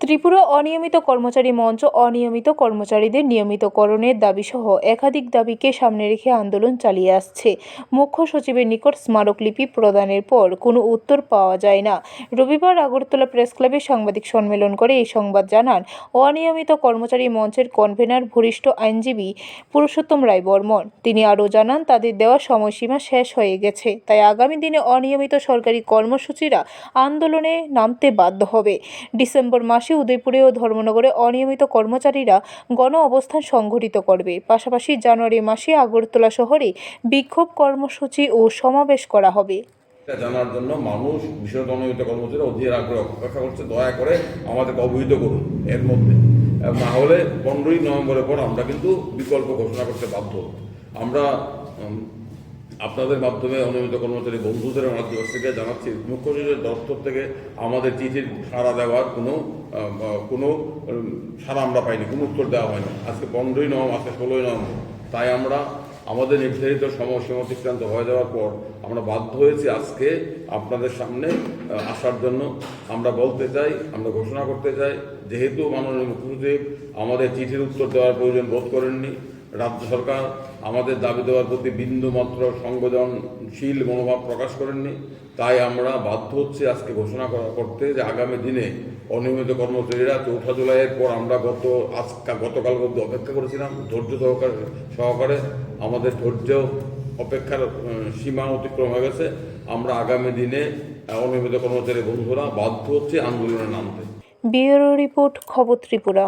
ত্রিপুরা অনিয়মিত কর্মচারী মঞ্চ, অনিয়মিত কর্মচারীদের নিয়মিতকরণের দাবিসহ একাধিক দাবিকে সামনে রেখে আন্দোলন চালিয়ে আসছে। মুখ্য সচিবের নিকট স্মারকলিপি প্রদানের পর কোনো উত্তর পাওয়া যায় না। রবিবার আগরতলা প্রেস ক্লাবে সাংবাদিক সম্মেলন করে এই সংবাদ জানান, অনিয়মিত কর্মচারী মঞ্চের কনভেনার ভূরিষ্ঠ আইনজীবী পুরুষোত্তম রায় বর্মন। তিনি আরও জানান, তাদের দেওয়া সময়সীমা শেষ হয়ে গেছে, তাই আগামী দিনে অনিয়মিত সরকারি কর্মসূচিরা আন্দোলনে নামতে বাধ্য হবে। ডিসেম্বর মাসে উদয়পুরে ও ধর্মনগরে অনিয়মিত কর্মচারীরা গণ অবস্থান সংঘটিত করবে। পাশাপাশি জানুয়ারি মাসে আগরতলা শহরে বিক্ষোভ কর্মসূচি ও সমাবেশ করা হবে। জানার জন্য মানুষ, বিশেষত অনিয়মিত কর্মচারী অধীর আগ্রহ অপেক্ষা করছে। দয়া করে আমাদেরকে অবহিত করুন এর মধ্যে। না হলে পনেরোই নভেম্বরের পর আমরা কিন্তু বিকল্প ঘোষণা করতে বাধ্য আমরা আপনাদের মাধ্যমে অনিয়মিত কর্মচারী বন্ধুদের মাধ্যমে থেকে জানাচ্ছি মুখ্য সচিবের দপ্তর থেকে আমাদের চিঠির সাড়া দেওয়ার কোনো কোনো সাড়া আমরা পাইনি, কোনো উত্তর দেওয়া হয়নি। আজকে পনেরোই নভেম্বর, আজকে ষোলোই নভেম্বর। তাই আমরা আমাদের নির্ধারিত সময়সীমা অতিক্রান্ত হয়ে যাওয়ার পর আমরা বাধ্য হয়েছি আজকে আপনাদের সামনে আসার জন্য। আমরা বলতে চাই, আমরা ঘোষণা করতে চাই, যেহেতু মাননীয় মুখ্যসচিব আমাদের চিঠির উত্তর দেওয়ার প্রয়োজন বোধ করেননি রাজ্য সরকার আমাদের দাবি দেওয়ার প্রতি বিন্দুমাত্র সংবেদনশীল মনোভাব প্রকাশ করেননি। তাই আমরা বাধ্য হচ্ছি আজকে ঘোষণা করা করতে যে আগামী দিনে অনিয়মিত কর্মচারীরা চৌঠা জুলাইয়ের পর আমরা গত আজকা, গতকাল অব্দি অপেক্ষা করেছিলাম। ধৈর্য সহকারে সহকারে আমাদের ধৈর্য অপেক্ষার সীমা অতিক্রম হয়ে গেছে। আমরা আগামী দিনে অনিয়মিত কর্মচারী বন্ধুরা বাধ্য হচ্ছে আন্দোলনে নামতে। ব্যুরো রিপোর্ট খবর ত্রিপুরা।